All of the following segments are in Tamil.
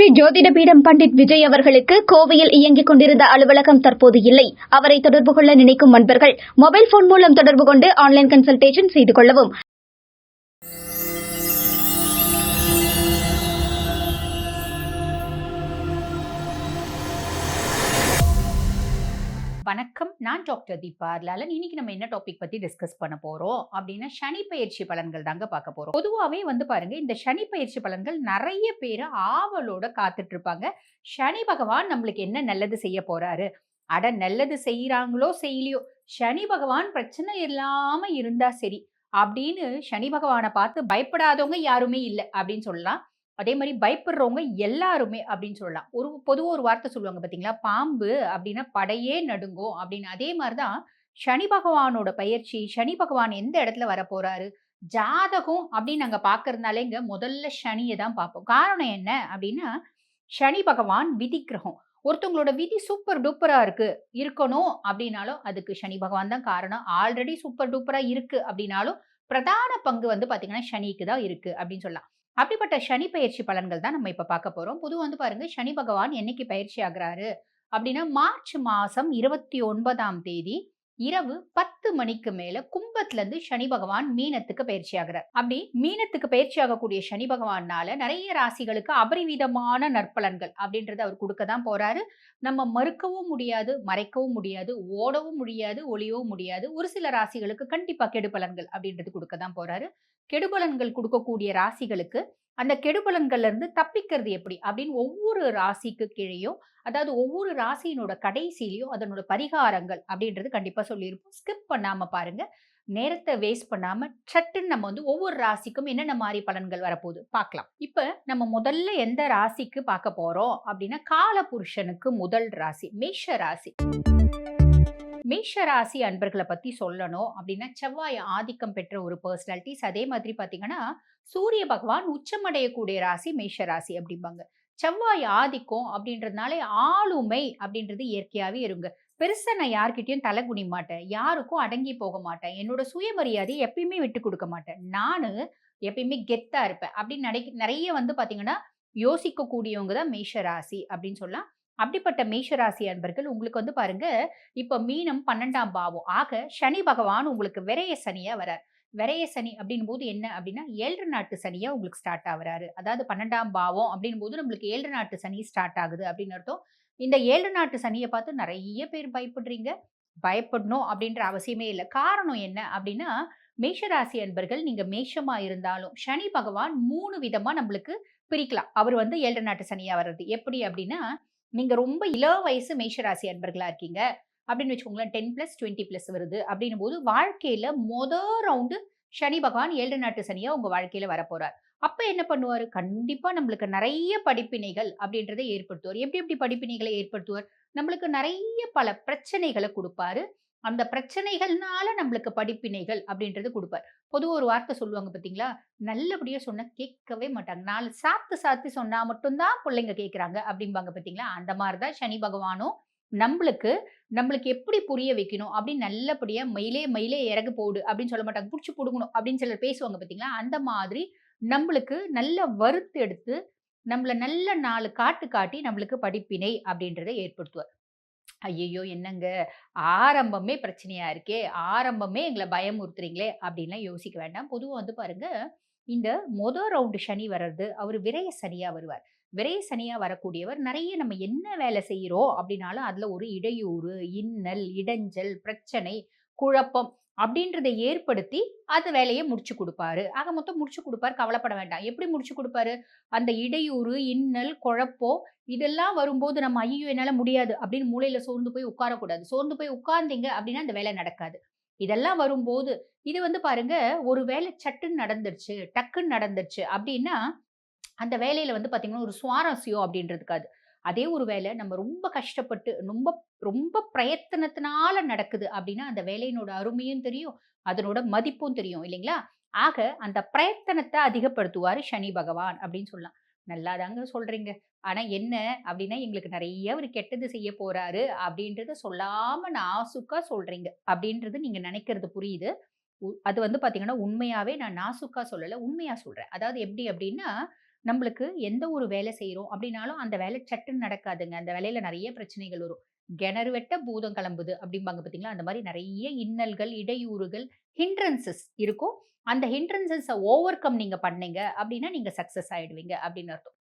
ஸ்ரீ ஜோதிடபீடம் பண்டிட் விஜய் அவர்களுக்கு கோவையில் இயங்கிக் கொண்டிருந்த அலுவலகம் தற்போது இல்லை. அவரை தொடர்பு கொள்ள நினைக்கும் நண்பர்கள் மொபைல் போன் மூலம் தொடர்பு கொண்டு ஆன்லைன் கன்சல்டேஷன் செய்து கொள்ளவும். வணக்கம். நான் டாக்டர் தீபா லாலன் இன்னைக்கு நம்ம என்ன டாபிக் பத்தி டிஸ்கஸ் பண்ண போறோம்? அப்படின்னா சனி பயிற்சி பலன்கள் தாங்க பார்க்க போறோம். பொதுவாகவே வந்து பாருங்க இந்த சனி பயிற்சி பலன்கள் நிறைய பேர் ஆவலோட காத்துட்டு இருப்பாங்க. சனி பகவான் நம்மளுக்கு என்ன நல்லது செய்ய போறாரு? அட நல்லது செய்யறாங்களோ செய்யலையோ சனி பகவான் பிரச்சனை இல்லாம இருந்தா சரி அப்படின்னு சனி பகவானை பார்த்து பயப்படாதவங்க யாருமே இல்லை அப்படின்னு சொல்லலாம். அதே மாதிரி பயப்படுறவங்க எல்லாருமே அப்படின்னு சொல்லலாம். ஒரு பொதுவாக ஒரு வார்த்தை சொல்லுவாங்க பார்த்தீங்களா பாம்பு அப்படின்னா படையே நடுங்கும் அப்படின்னு. அதே மாதிரி தான் சனி பகவானோட பயிற்சி சனி பகவான் எந்த இடத்துல வர போறாரு ஜாதகம் அப்படின்னு நாங்கள் பார்க்கறதுனாலே இங்கே முதல்ல சனியை தான் பார்ப்போம். காரணம் என்ன அப்படின்னா சனி பகவான் விதி கிரகம். ஒருத்தவங்களோட விதி சூப்பர் டூப்பராக இருக்கு இருக்கணும் அப்படின்னாலும் அதுக்கு சனி பகவான் தான் காரணம். ஆல்ரெடி சூப்பர் டூப்பராக இருக்கு அப்படின்னாலும் பிரதான பங்கு வந்து பார்த்திங்கன்னா சனிக்கு தான் இருக்கு அப்படின்னு சொல்லலாம். அப்படிப்பட்ட சனி பயிற்சி பலன்கள் தான் நம்ம இப்ப பார்க்க போறோம். பொதுவாக வந்து பாருங்க சனி பகவான் என்னைக்கு பயிற்சி ஆகுறாரு அப்படின்னா மார்ச் மாசம் இருபத்தி ஒன்பதாம் தேதி இரவு பத்து மணிக்கு மேல கும்பத்துல இருந்து சனி பகவான் மீனத்துக்கு பயிற்சி ஆகிறார். அப்படி மீனத்துக்கு பயிற்சி ஆகக்கூடிய சனி பகவானால நிறைய ராசிகளுக்கு அபரிவிதமான நற்பலன்கள் அப்படின்றத அவர் கொடுக்க தான் போறாரு. நம்ம மறுக்கவும் முடியாது மறைக்கவும் முடியாது ஓடவும் முடியாது ஒளியவும் முடியாது. ஒரு சில ராசிகளுக்கு கண்டிப்பா கெடுபலன்கள் அப்படின்றது கொடுக்க தான் போறாரு. கெடுபலன்கள் கொடுக்கக்கூடிய ராசிகளுக்கு அந்த கெடுபலன்கள்லேருந்து தப்பிக்கிறது எப்படி? அப்படின்னு ஒவ்வொரு ராசிக்கு கீழேயும் அதாவது ஒவ்வொரு ராசியினோட கடைசியிலையும் அதனோட பரிகாரங்கள் அப்படின்றது கண்டிப்பாக சொல்லியிருப்போம். ஸ்கிப் பண்ணாமல் பாருங்க. நேரத்தை வேஸ்ட் பண்ணாமல் சட்டுன்னு நம்ம வந்து ஒவ்வொரு ராசிக்கும் என்னென்ன மாதிரி பலன்கள் வரப்போகுது பார்க்கலாம். இப்போ நம்ம முதல்ல எந்த ராசிக்கு பார்க்க போகிறோம் அப்படின்னா காலபுருஷனுக்கு முதல் ராசி மேஷ ராசி. மேஷ ராசி அன்பர்களை பத்தி சொல்லணும் அப்படின்னா செவ்வாய் ஆதிக்கம் பெற்ற ஒரு பர்சனாலிட்டிஸ் அதே மாதிரி பாத்தீங்கன்னா சூரிய பகவான் உச்சமடையக்கூடிய ராசி மேஷ ராசி அப்படிம்பாங்க. செவ்வாய் ஆதிக்கம் அப்படின்றதுனாலே ஆளுமை அப்படின்றது இயற்கையாவே இருங்க. பெருசா நான் யார்கிட்டயும் தலை குனி மாட்டேன். யாருக்கும் அடங்கி போக மாட்டேன். என்னோட சுயமரியாதையை எப்பயுமே விட்டு கொடுக்க மாட்டேன். நானு எப்பயுமே கெத்தா இருப்பேன். அப்படின்னு நடை நிறைய வந்து பாத்தீங்கன்னா யோசிக்க கூடியவங்க தான் மேஷ ராசி அப்படின்னு சொல்லலாம். அப்படிப்பட்ட மேஷராசி அன்பர்கள் உங்களுக்கு வந்து பாருங்க இப்போ மீனம் பன்னெண்டாம் பாவம். ஆக சனி பகவான் உங்களுக்கு விரைய சனியா வரார். விரைய சனி அப்படின் போது என்ன அப்படின்னா ஏழு நாட்டு சனியா உங்களுக்கு ஸ்டார்ட் ஆகுறாரு அதாவது பன்னெண்டாம் பாவம் அப்படின் போது நம்மளுக்கு ஏழு நாட்டு சனி ஸ்டார்ட் ஆகுது அப்படின்னு அர்த்தம். இந்த ஏழு நாட்டு சனியை பார்த்து நிறைய பேர் பயப்படுறீங்க. பயப்படணும் அப்படின்ற அவசியமே இல்லை. காரணம் என்ன அப்படின்னா மேஷராசி அன்பர்கள் நீங்க மேஷமா இருந்தாலும் சனி பகவான் மூணு விதமா நம்மளுக்கு பிரிக்கலாம். அவர் வந்து ஏழு நாட்டு சனியா வர்றது. எப்படி அப்படின்னா நீங்க ரொம்ப இள வயசு மேஷராசி அன்பர்களா இருக்கீங்க. அப்படின்னு வச்சுக்கோங்களேன் டென் பிளஸ் டுவெண்ட்டி பிளஸ் வருது. அப்படின்னும் போது வாழ்க்கையில மொத ரவுண்டு சனி பகவான் ஏழு நாட்டு சனியா உங்க வாழ்க்கையில வரப்போறார். அப்ப என்ன பண்ணுவார்? கண்டிப்பா நம்மளுக்கு நிறைய படிப்பினைகள் அப்படின்றத ஏற்படுத்துவார். எப்படி எப்படி படிப்பினைகளை ஏற்படுத்துவார்? நம்மளுக்கு நிறைய பல பிரச்சனைகளை கொடுப்பாரு. அந்த பிரச்சனைகள்னால நம்மளுக்கு படிப்பினைகள் அப்படின்றது கொடுப்பார். பொதுவாக ஒரு வார்த்தை சொல்லுவாங்க பார்த்தீங்களா? நல்லபடியாக சொன்ன கேட்கவே மாட்டாங்க. நாலு சாத்து சாத்து சொன்னால் மட்டும்தான் பிள்ளைங்க கேட்குறாங்க அப்படிம்பாங்க பார்த்தீங்களா? அந்த மாதிரி தான் சனி பகவானும் நம்மளுக்கு நம்மளுக்கு எப்படி புரிய வைக்கணும்? அப்படின்னு நல்லபடியாக மயிலே மயிலே இறகு போடு அப்படின்னு சொல்ல மாட்டாங்க. பிடிச்சி பிடுங்கணும் அப்படின்னு சிலர் பேசுவாங்க பார்த்தீங்களா? அந்த மாதிரி நம்மளுக்கு நல்ல வறுத்து எடுத்து நம்மள நல்ல நாலு காட்டு காட்டி நம்மளுக்கு படிப்பினை அப்படின்றத ஏற்படுத்துவார். ஐயையோ! என்னங்க? ஆரம்பமே பிரச்சனையா இருக்கே ஆரம்பமே எங்களை பயமுறுத்துறீங்களே அப்படின்லாம் யோசிக்க வேண்டாம். பொதுவாக வந்து பாருங்க இந்த மொதல் ரவுண்டு சனி வர்றது அவர் விரைய சனியாக வருவார். விரைய சனியாக வரக்கூடியவர் நிறைய நம்ம என்ன வேலை செய்கிறோம் அப்படின்னாலும் அதில் ஒரு இடையூறு இன்னல் இடைஞ்சல் பிரச்சனை குழப்பம் அப்படின்றத ஏற்படுத்தி அந்த வேலையை முடிச்சு கொடுப்பாரு. ஆக மொத்தம் முடிச்சு கொடுப்பாரு. கவலைப்பட வேண்டாம். எப்படி முடிச்சு கொடுப்பாரு? அந்த இடையூறு இன்னல் குழப்பம் இதெல்லாம் வரும்போது நம்ம ஐயோ என்னால முடியாது அப்படின்னு மூளையில சோர்ந்து போய் உட்காரக்கூடாது. சோர்ந்து போய் உட்கார்ந்தீங்க அப்படின்னா அந்த வேலை நடக்காது. இதெல்லாம் வரும்போது இது வந்து பாருங்க ஒரு வேலை சட்டுன்னு நடந்துருச்சு டக்குன்னு நடந்துருச்சு அப்படின்னா அந்த வேலையில வந்து பாத்தீங்கன்னா ஒரு சுவாரஸ்யம் அப்படின்றதுக்காது அதே ஒரு வேலை நம்ம ரொம்ப கஷ்டப்பட்டு ரொம்ப ரொம்ப பிரயத்தனத்தினால நடக்குது அப்படின்னா அந்த வேலையினோட அருமையும் தெரியும் அதனோட மதிப்பும் தெரியும் இல்லைங்களா? ஆக அந்த பிரயத்தனத்தை அதிகப்படுத்துவார் சனி பகவான் அப்படின்னு சொல்லலாம். நல்லா தாங்க சொல்றீங்க. ஆனா என்ன அப்படின்னா எங்களுக்கு நிறைய ஒரு கெட்டது செய்ய போறாரு அப்படின்றத சொல்லாம நாசுக்கா சொல்றீங்க அப்படின்றது நீங்க நினைக்கிறது புரியுது. அது வந்து பாத்தீங்கன்னா உண்மையாவே நான் நாசுக்கா சொல்லலை உண்மையா சொல்றேன். அதாவது எப்படி அப்படின்னா நம்மளுக்கு எந்த ஒரு வேலை செய்கிறோம் அப்படின்னாலும் அந்த வேலை சட்டுன்னு நடக்காதுங்க. அந்த வேலையில் நிறைய பிரச்சனைகள் வரும். கிணறு வெட்ட பூதம் கிளம்புது அப்படிம்பாங்க பார்த்தீங்களா? அந்த மாதிரி நிறைய இன்னல்கள் இடையூறுகள் ஹிண்ட்ரன்சஸ் இருக்கும். அந்த ஹிண்ட்ரன்சஸை ஓவர் கம் நீங்கள் பண்ணீங்க அப்படின்னா நீங்கள் சக்ஸஸ் ஆகிடுவீங்க அப்படின்னு அர்த்தம்.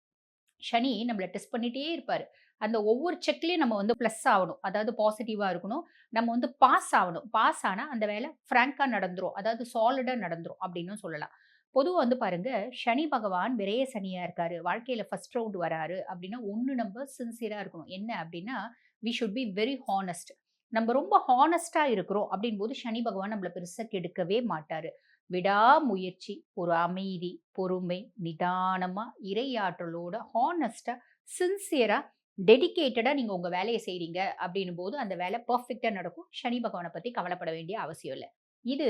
சனி நம்மளை டெஸ்ட் பண்ணிகிட்டே இருப்பார். அந்த ஒவ்வொரு செக்லேயும் நம்ம வந்து ப்ளஸ் ஆகணும். அதாவது பாசிட்டிவாக இருக்கணும். நம்ம வந்து பாஸ் ஆகணும். பாஸ் ஆனால் அந்த வேலை ஃப்ராங்காக நடந்துரும். அதாவது சாலிடாக நடந்துரும் அப்படின்னு சொல்லலாம். பொதுவாக வந்து பாருங்க சனி பகவான் விரைய சனியாக இருக்காரு. வாழ்க்கையில் ஃபர்ஸ்ட் ரவுண்ட் வராரு அப்படின்னா ஒன்று நம்ம சின்சியராக இருக்கணும். என்ன அப்படின்னா we should be very honest நம்ம ரொம்ப ஹானஸ்டாக இருக்கிறோம் அப்படின் போது சனி பகவான் நம்மளை பெருசாக கெடுக்கவே மாட்டார். விடாமுயற்சி ஒரு அமைதி பொறுமை நிதானமாக இறையாற்றலோட ஹானஸ்டாக சின்சியராக டெடிக்கேட்டடாக நீங்கள் உங்கள் வேலையை செய்கிறீங்க அப்படின்னும் போது அந்த வேலை பர்ஃபெக்டாக நடக்கும். சனி பகவானை பற்றி கவலைப்பட வேண்டிய அவசியம் இல்லை. இது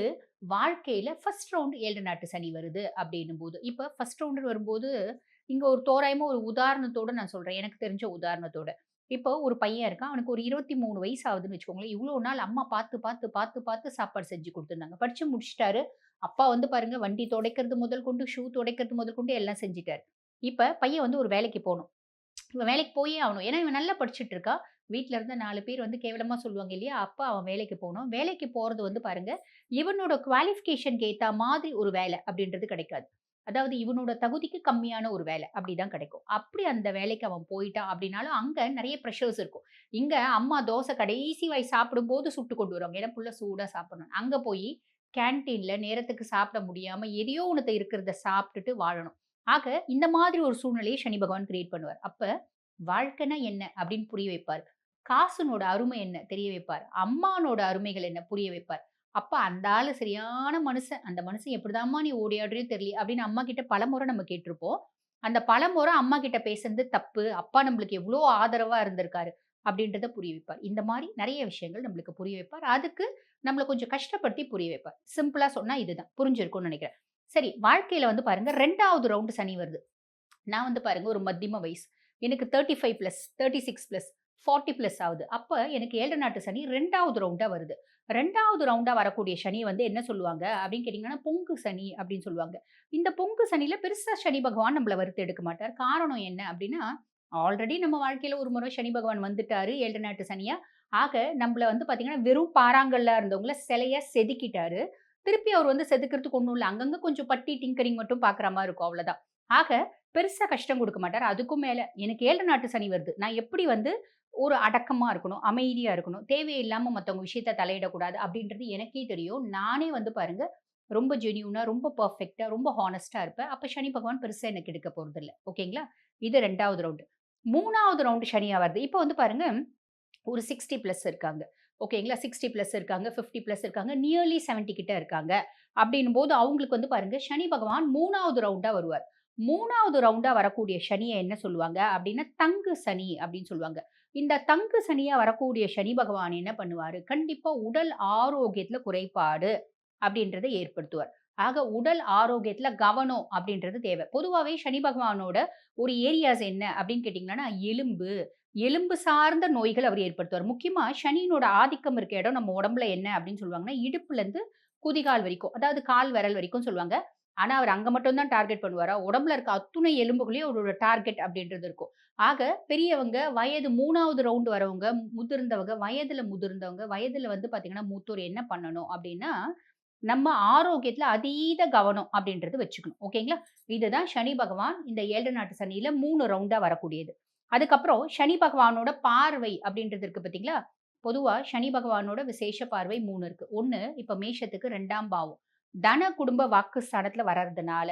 வாழ்க்கையில ஃபர்ஸ்ட் ரவுண்ட் ஏழு நாட்டு சனி வருது அப்படின்னும் போது இப்போ ஃபர்ஸ்ட் ரவுண்டு வரும்போது இங்க ஒரு தோராயமா ஒரு உதாரணத்தோட நான் சொல்றேன். எனக்கு தெரிஞ்ச உதாரணத்தோட. இப்போ ஒரு பையன் இருக்கான். அவனுக்கு ஒரு இருபத்தி மூணு வயசு ஆகுதுன்னு வச்சுக்கோங்களேன். இவ்வளோ நாள் அம்மா பார்த்து பார்த்து பார்த்து பார்த்து சாப்பாடு செஞ்சு கொடுத்துருந்தாங்க. படிச்சு முடிச்சிட்டாரு. அப்பா வந்து பாருங்க வண்டி துடைக்கிறது முதல் கொண்டு ஷூ துடைக்கிறது முதல் கொண்டு எல்லாம் செஞ்சுட்டாரு. இப்போ பையன் வந்து ஒரு வேலைக்கு போகணும். இவன் வேலைக்கு போயே ஆகணும். ஏன்னா இவன் நல்லா படிச்சுட்டு இருக்கா. வீட்டில் இருந்த நாலு பேர் வந்து கேவலமாக சொல்லுவாங்க இல்லையா? அப்போ அவன் வேலைக்கு போகணும். வேலைக்கு போகிறது வந்து பாருங்கள் இவனோட குவாலிஃபிகேஷனுக்கு ஏற்ற மாதிரி ஒரு வேலை அப்படின்றது கிடைக்காது. அதாவது இவனோட தகுதிக்கு கம்மியான ஒரு வேலை அப்படி தான் கிடைக்கும். அப்படி அந்த வேலைக்கு அவன் போயிட்டான் அப்படின்னாலும் அங்கே நிறைய ப்ரெஷர்ஸ் இருக்கும். இங்கே அம்மா தோசை கடைசி வாய் சாப்பிடும் போது சுட்டு கொண்டு வருவாங்க. ஏன்னா புள்ள சூடாக சாப்பிடணும். அங்கே போய் கேன்டீனில் நேரத்துக்கு சாப்பிட முடியாமல் எதையோ ஒன்றத்தை இருக்கிறத சாப்பிட்டுட்டு வாழணும். ஆக இந்த மாதிரி ஒரு சூழ்நிலையை சனி பகவான் கிரியேட் பண்ணுவார். அப்போ வாழ்க்கைனா என்ன அப்படின்னு புரிய வைப்பார். காசுனோட அருமை என்ன? தெரிய வைப்பார். அம்மானோட அருமைகள் என்ன? புரிய வைப்பார். அப்ப அந்த ஆளு சரியான மனுஷன். அந்த மனுஷன் எப்படிதாம்மா நீ ஓடியாடுறியோ தெரியல அப்படின்னு அம்மா கிட்ட பலமுறை நம்ம கேட்டிருப்போம். அந்த பலமுறை அம்மா கிட்ட பேசுறது தப்பு. அப்பா நம்மளுக்கு எவ்வளோ ஆதரவா இருந்திருக்காரு அப்படின்றத புரிய வைப்பார். இந்த மாதிரி நிறைய விஷயங்கள் நம்மளுக்கு புரிய வைப்பார். அதுக்கு நம்மளை கொஞ்சம் கஷ்டப்படுத்தி புரிய வைப்பார். சிம்பிளா சொன்னா இதுதான். புரிஞ்சிருக்கும்னு நினைக்கிறேன். சரி வாழ்க்கையில வந்து பாருங்க ரெண்டாவது ரவுண்டு சனி வருது. நான் வந்து பாருங்க ஒரு மத்தியம வயசு. எனக்கு thirty five plus thirty six plus forty plus ஆகுது. அப்போ எனக்கு ஏழு நாட்டு சனி ரெண்டாவது ரவுண்டாக வருது. ரெண்டாவது ரவுண்டாக வரக்கூடிய சனி வந்து என்ன சொல்லுவாங்க? அப்படின்னு கேட்டிங்கன்னா பொங்கு சனி அப்படின்னு சொல்லுவாங்க. இந்த பொங்கு சனியில் பெருசாக சனி பகவான் நம்மளை வருத்து எடுக்க மாட்டார். காரணம் என்ன அப்படின்னா ஆல்ரெடி நம்ம வாழ்க்கையில் ஒரு முறை சனி பகவான் வந்துட்டாரு ஏழு நாட்டு சனியாக ஆக நம்மள வந்து பார்த்தீங்கன்னா வெறும் பாறாங்கல்ல இருந்தவங்கள சிலையாக செதுக்கிட்டாரு. திருப்பி அவர் வந்து செதுக்கிறதுக்கு ஒன்றும் இல்லை. அங்கங்கே கொஞ்சம் பட்டி டிங்கரிங் மட்டும் பார்க்குற மாதிரி இருக்கும் அவ்வளோதான் ஆக பெருசாக கஷ்டம் கொடுக்க மாட்டார். அதுக்கும் மேலே எனக்கு ஏழு நாட்டு சனி வருது. நான் எப்படி வந்து ஒரு அடக்கமாக இருக்கணும் அமைதியாக இருக்கணும். தேவையில்லாமல் மற்றவங்க விஷயத்த தலையிடக்கூடாது அப்படின்றது எனக்கே தெரியும். நானே வந்து பாருங்க ரொம்ப ஜெனியூனாக ரொம்ப பர்ஃபெக்டாக ரொம்ப ஹானஸ்ட்டாக இருப்பேன். அப்போ சனி பகவான் பெருசாக எனக்கு எடுக்க போகிறது இல்லை ஓகேங்களா? இது ரெண்டாவது ரவுண்டு மூணாவது ரவுண்டு சனியாக வருது. இப்போ வந்து பாருங்க ஒரு சிக்ஸ்டி ப்ளஸ் இருக்காங்க. ஓகேங்களா? சிக்ஸ்டி ப்ளஸ் இருக்காங்க ஃபிஃப்டி ப்ளஸ் இருக்காங்க நியர்லி செவன்ட்டி கிட்ட இருக்காங்க. அப்படின்னும் போது அவங்களுக்கு வந்து பாருங்க சனி பகவான் மூணாவது ரவுண்டாக வருவார். மூணாவது ரவுண்டாக வரக்கூடிய சனியை என்ன சொல்லுவாங்க அப்படின்னா தங்கு சனி அப்படின்னு சொல்லுவாங்க. இந்த தங்கு சனியா வரக்கூடிய சனி பகவான் என்ன பண்ணுவார்? கண்டிப்பாக உடல் ஆரோக்கியத்தில் குறைபாடு அப்படின்றத ஏற்படுத்துவார். ஆக உடல் ஆரோக்கியத்துல கவனம் அப்படின்றது தேவை. பொதுவாகவே சனி பகவானோட ஒரு ஏரியாஸ் என்ன அப்படின்னு கேட்டிங்கன்னா எலும்பு எலும்பு சார்ந்த நோய்கள் அவர் ஏற்படுத்துவார். முக்கியமாக சனியினோட ஆதிக்கம் இருக்க இடம் நம்ம உடம்புல என்ன அப்படின்னு சொல்லுவாங்கன்னா இடுப்புலேருந்து குதிகால் வரைக்கும் அதாவது கால் விரல் வரைக்கும் சொல்லுவாங்க. ஆனா அவர் அங்க மட்டும் தான் டார்கெட் பண்ணுவாரா? உடம்புல இருக்க அத்துணை எலும்புகளையும் அவரோட டார்கெட் அப்படின்றது இருக்கும். ஆக பெரியவங்க வயது மூணாவது ரவுண்டு வரவங்க முதிர்ந்தவங்க வயதுல முதிர்ந்தவங்க வயதுல வந்து பாத்தீங்கன்னா மூத்தோர் என்ன பண்ணணும் அப்படின்னா நம்ம ஆரோக்கியத்துல அதீத கவனம் அப்படின்றது வச்சுக்கணும். ஓகேங்களா? இதுதான் சனி பகவான் இந்த ஏழு நாட்டு சனியில மூணு ரவுண்டா வரக்கூடியது. அதுக்கப்புறம் சனி பகவானோட பார்வை அப்படின்றது இருக்கு பாத்தீங்களா? பொதுவா சனி பகவானோட விசேஷ பார்வை மூணு இருக்கு. ஒன்று இப்போ மேஷத்துக்கு ரெண்டாம் பாவம். தன குடும்ப வாக்கு ஸ்தானத்துல வர்றதுனால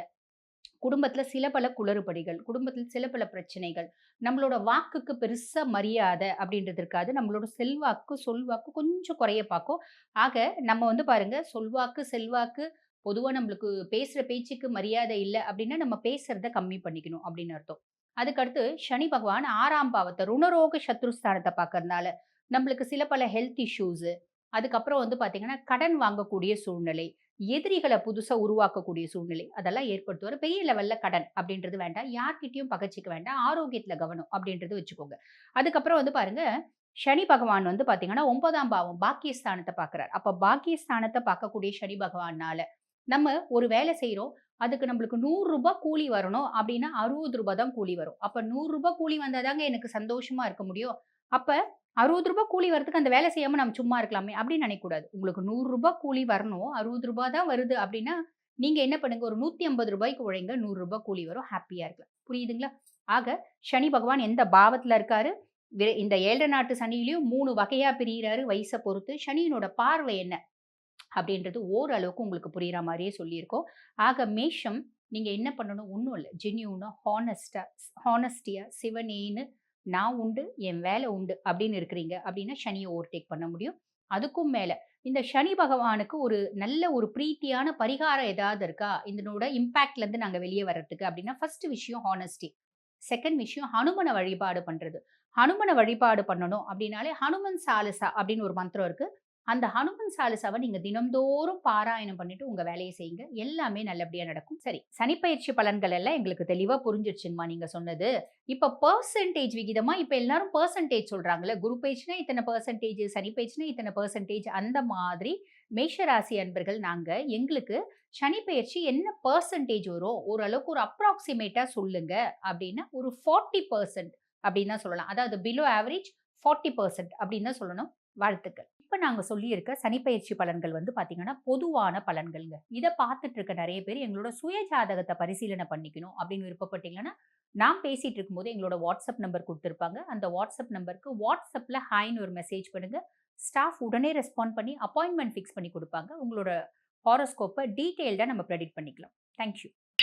குடும்பத்துல சில பல குளறுபடிகள் குடும்பத்தில் சில பல பிரச்சனைகள் நம்மளோட வாக்குக்கு பெருசா மரியாதை அப்படின்றது இருக்காது. நம்மளோட செல்வாக்கு சொல்வாக்கு கொஞ்சம் குறைய பார்க்கும். ஆக நம்ம வந்து பாருங்க சொல்வாக்கு செல்வாக்கு பொதுவாக நம்மளுக்கு பேசுகிற பேச்சுக்கு மரியாதை இல்லை அப்படின்னா நம்ம பேசுறத கம்மி பண்ணிக்கணும் அப்படின்னு அர்த்தம். அதுக்கடுத்து சனி பகவான் ஆறாம் பாவத்தை ருணரோக சத்ருஸ்தானத்தை பார்க்கறதுனால நம்மளுக்கு சில பல ஹெல்த் இஷ்யூஸு அதுக்கப்புறம் வந்து பார்த்தீங்கன்னா கடன் வாங்கக்கூடிய சூழ்நிலை எதிரிகளை புதுசாக உருவாக்கக்கூடிய சூழ்நிலை. அதெல்லாம் ஏற்படுத்துவார் பெரிய லெவலில் கடன் அப்படின்றது வேண்டாம். யார்கிட்டயும் பகச்சிக்க வேண்டாம். ஆரோக்கியத்தில் கவனம் அப்படின்றது வச்சுக்கோங்க. அதுக்கப்புறம் வந்து பாருங்க சனி பகவான் வந்து பார்த்தீங்கன்னா ஒன்பதாம் பாவம் பாக்கியஸ்தானத்தை பார்க்குறார் அப்போ பாக்கியஸ்தானத்தை பார்க்கக்கூடிய சனி பகவானால நம்ம ஒரு வேலை செய்கிறோம் அதுக்கு நம்மளுக்கு நூறுரூபா கூலி வரணும் அப்படின்னா அறுபது ரூபாய் தான் கூலி வரும். அப்போ நூறு ரூபாய் கூலி வந்தாதாங்க எனக்கு சந்தோஷமா இருக்க முடியும். அப்போ அறுபது ரூபாய் கூலி வரதுக்கு அந்த வேலை செய்யாமல் நம்ம சும்மா இருக்கலாமே அப்படின்னு நினைக்கக்கூடாது. உங்களுக்கு நூறு ரூபாய் கூலி வரணும் அறுபது ரூபாய் தான் வருது அப்படின்னா நீங்கள் என்ன பண்ணுங்கள் ஒரு நூற்றி ஐம்பது ரூபாய்க்கு உழைங்க நூறு ரூபாய் கூலி வரும் ஹாப்பியாக இருக்கலாம். புரியுதுங்களா? ஆக சனி பகவான் எந்த பாவத்தில் இருக்காரு? இந்த ஏழரை நாட்டு சனியிலையும் மூணு வகையாக பிரிகிறாரு வயசை பொறுத்து. சனியினோட பார்வை என்ன? அப்படின்றது ஓரளவுக்கு உங்களுக்கு புரிகிற மாதிரியே சொல்லியிருக்கோம். ஆக மேஷம் நீங்கள் என்ன பண்ணணும்? ஒன்றும் இல்லை. ஜென்யூனாக ஹானஸ்டா ஹானஸ்டியாக சிவனேன்னு நான் உண்டு என் வேலை உண்டு அப்படின்னு இருக்கிறீங்க அப்படின்னா சனியை ஓவர்டேக் பண்ண முடியும். அதுக்கும் மேலே இந்த சனி பகவானுக்கு ஒரு நல்ல ஒரு பிரீத்தியான பரிகாரம் ஏதாவது இருக்கா? இதனோட இம்பேக்ட்லேருந்து நாங்கள் வெளியே வர்றதுக்கு அப்படின்னா ஃபர்ஸ்ட் விஷயம் ஹானஸ்டி செகண்ட் விஷயம் ஹனுமனை வழிபாடு பண்ணுறது ஹனுமனை வழிபாடு பண்ணணும் அப்படின்னாலே ஹனுமன் சாலிசா அப்படின்னு ஒரு மந்திரம் இருக்குது அந்த ஹனுமன் சாலிசாவை நீங்க தினம்தோறும் பாராயணம் பண்ணிட்டு உங்க வேலையை செய்யுங்க. எல்லாமே நல்லபடியா நடக்கும். சரி சனிப்பயிற்சி பலன்கள் எல்லாம் எங்களுக்கு தெளிவா புரிஞ்சிருச்சுங்கம்மா நீங்க சொன்னது. இப்ப பர்சன்டேஜ் விகிதமா இப்ப எல்லாரும் பர்சன்டேஜ் சொல்றாங்கல்ல? குரு பயிற்சினா இத்தனை பர்சன்டேஜ் சனி பேஜ்னா இத்தனை பர்சன்டேஜ் அந்த மாதிரி மேஷராசி அன்பர்கள் நாங்க எங்களுக்கு சனி பயிற்சி என்ன பர்சன்டேஜ் வரும் ஓரளவுக்கு ஒரு அப்ராக்சிமேட்டா சொல்லுங்க அப்படின்னா ஒரு ஃபார்ட்டி பர்சன்ட் அப்படின்னு தான் சொல்லலாம். அதாவது பிலோ ஆவரேஜ் ஃபார்ட்டி பர்சன்ட் அப்படின்னு தான் சொல்லணும். வாழ்த்துக்கள். இப்போ நாங்கள் சொல்லியிருக்க சனிப்பயிற்சி பலன்கள் வந்து பார்த்தீங்கன்னா பொதுவான பலன்கள்ங்க. இதை பார்த்துட்டு இருக்க நிறைய பேர் எங்களோட சுய ஜாதகத்தை பரிசீலனை பண்ணிக்கணும் அப்படின்னு விருப்பப்பட்டீங்கன்னா நான் பேசிகிட்டு இருக்கும்போது எங்களோட வாட்ஸ்அப் நம்பர் கொடுத்துருப்பாங்க. அந்த வாட்ஸ்அப் நம்பருக்கு வாட்ஸ்அப்பில் ஹாய்னு ஒரு மெசேஜ் பண்ணுங்கள் ஸ்டாஃப் உடனே ரெஸ்பாண்ட் பண்ணி அப்பாயின்மெண்ட் ஃபிக்ஸ் பண்ணி கொடுப்பாங்க. உங்களோட ஹாரோஸ்கோப்பை டீட்டெயில்டாக நம்ம ப்ரெடிக்ட் பண்ணிக்கலாம். தேங்க்யூ